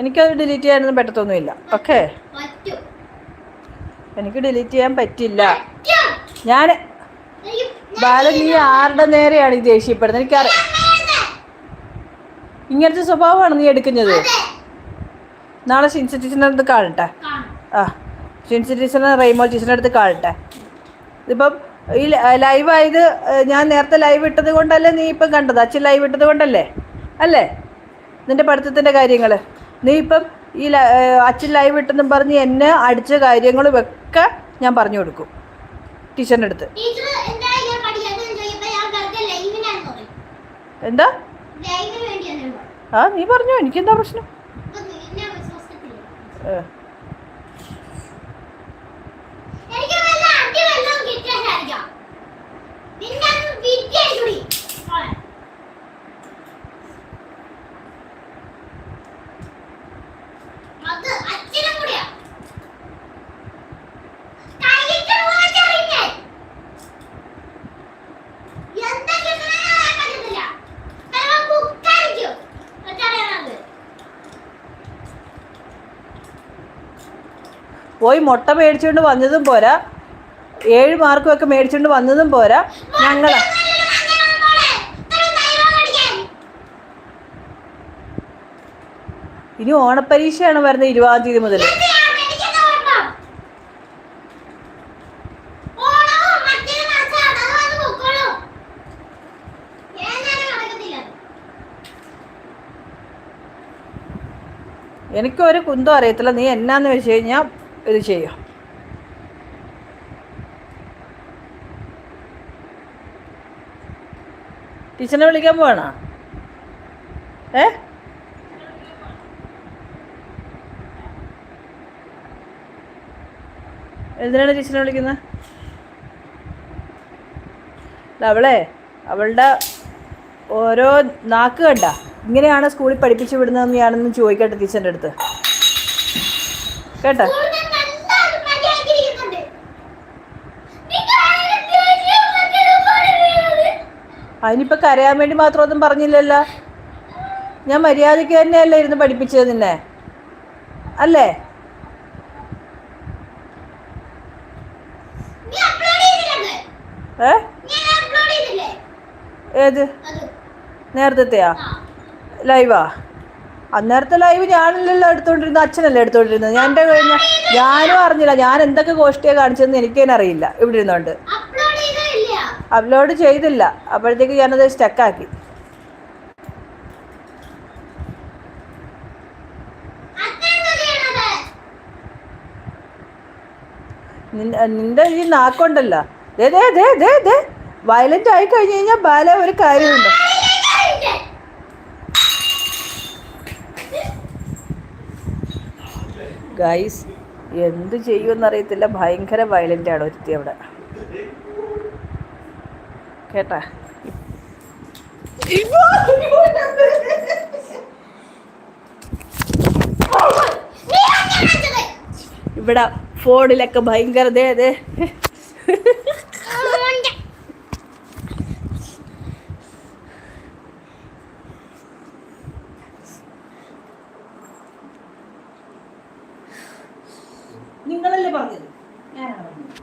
എനിക്കത് ഡിലീറ്റ് ചെയ്യാനൊന്നും പറ്റത്തൊന്നുമില്ല. ഓക്കെ എനിക്ക് ഡിലീറ്റ് ചെയ്യാൻ പറ്റില്ല. ഞാൻ ബാലൻ ബാല നീ ആരുടെ നേരെയാണ് ഈ ദേഷ്യപ്പെടുന്നത്? എനിക്കറിയാം ഇങ്ങനത്തെ സ്വഭാവമാണ് നീ എടുക്കുന്നത്. നാളെ ഷിൻസി ടീച്ചറിന്റെ അടുത്ത് കാണട്ടെ. ആ ഷിൻസി ടീച്ചറിനെ റെയ്മോ ടീച്ചറിന്റെ അടുത്ത് കാണട്ടെ. ഇതിപ്പം ഈ ലൈവായത് ഞാൻ നേരത്തെ ലൈവ് ഇട്ടത് കൊണ്ടല്ലേ നീ ഇപ്പം കണ്ടത്? അച്ഛൻ ലൈവ് ഇട്ടത് കൊണ്ടല്ലേ? അല്ലേ? നിന്റെ പഠിത്തത്തിന്റെ കാര്യങ്ങൾ നീ ഇപ്പം ഈ അച്ഛൻ ലൈവ് ഇട്ടെന്നും പറഞ്ഞ് എന്നെ അടിച്ച കാര്യങ്ങളും ഒക്കെ ഞാൻ പറഞ്ഞു കൊടുക്കും. ടീച്ചറിന്റെ അടുത്ത്. എന്താ? ആ നീ പറഞ്ഞോ എനിക്കെന്താ പ്രശ്നം. ഏ, പോയി മുട്ട മേടിച്ചുകൊണ്ട് വന്നതും പോരാ. ഏഴ് മാർക്കും ഒക്കെ മേടിച്ചുകൊണ്ട് വന്നതും പോരാ. ഞങ്ങൾ. ഇനി ഓണപ്പരീക്ഷയാണ് വരുന്നത് ഇരുപതാം തീയതി മുതൽ എനിക്കൊരു കുന്തം അറിയത്തില്ല. നീ എന്നാന്ന് വെച്ച് കഴിഞ്ഞാൽ ഇത് ചെയ്യുക. ടീച്ചറിനെ വിളിക്കാൻ പോവാണോ? ഏ? എന്തിനാണ് ടീച്ചറിനെ വിളിക്കുന്നത്? അവളെ അവളുടെ ഓരോ നാക്ക് കണ്ട. ഇങ്ങനെയാണ് സ്കൂളിൽ പഠിപ്പിച്ചു വിടുന്നതെന്ന് ഞാനൊന്ന് ചോദിക്കട്ടെ ടീച്ചറിന്റെ അടുത്ത്. കേട്ടോ? അതിനിപ്പോൾ കരയാൻ വേണ്ടി മാത്രമൊന്നും പറഞ്ഞില്ലല്ലോ ഞാൻ മര്യാദയ്ക്ക് തന്നെയല്ലേ ഇരുന്ന് പഠിപ്പിച്ചത് നിന്നെ അല്ലേ? ഏ? ഏത്. നേരത്തെയാ. ലൈവാ അന്നേരത്തെ ലൈവ് ഞാനല്ലല്ലോ എടുത്തോണ്ടിരുന്നത് അച്ഛനല്ലേ എടുത്തോണ്ടിരുന്നത് ഞാൻ എന്റെ കഴിഞ്ഞ ഞാനും അറിഞ്ഞില്ല ഞാൻ എന്തൊക്കെ ഗോഷ്ടിയാണ് കാണിച്ചതെന്ന് എനിക്ക് തന്നെ അറിയില്ല ഇവിടെ ഇരുന്നോണ്ട്. അപ്ലോഡ് ചെയ്തില്ല. അപ്പോഴത്തേക്ക് ഞാനത് സ്റ്റക്കാക്കി? നിന്റെ ഈ നാക്കുണ്ടല്ലോ. ദേ ദേ ദേ ദേ ദേ. വയലന്റ് ആയി കഴിഞ്ഞു കഴിഞ്ഞാൽ ബാല ഒരു കാര്യമുണ്ട് ഗൈസ് എന്ത് ചെയ്യുമെന്നറിയത്തില്ല. ഭയങ്കര വയലന്റ് ആണ് ഒരുത്തി അവിടെ. കേട്ടാ. ഇവിടെ ഫോണിലൊക്കെ ഭയങ്കര ദേ നിങ്ങളല്ലേ പറഞ്ഞത്? ഞാനാണ് പറഞ്ഞത്?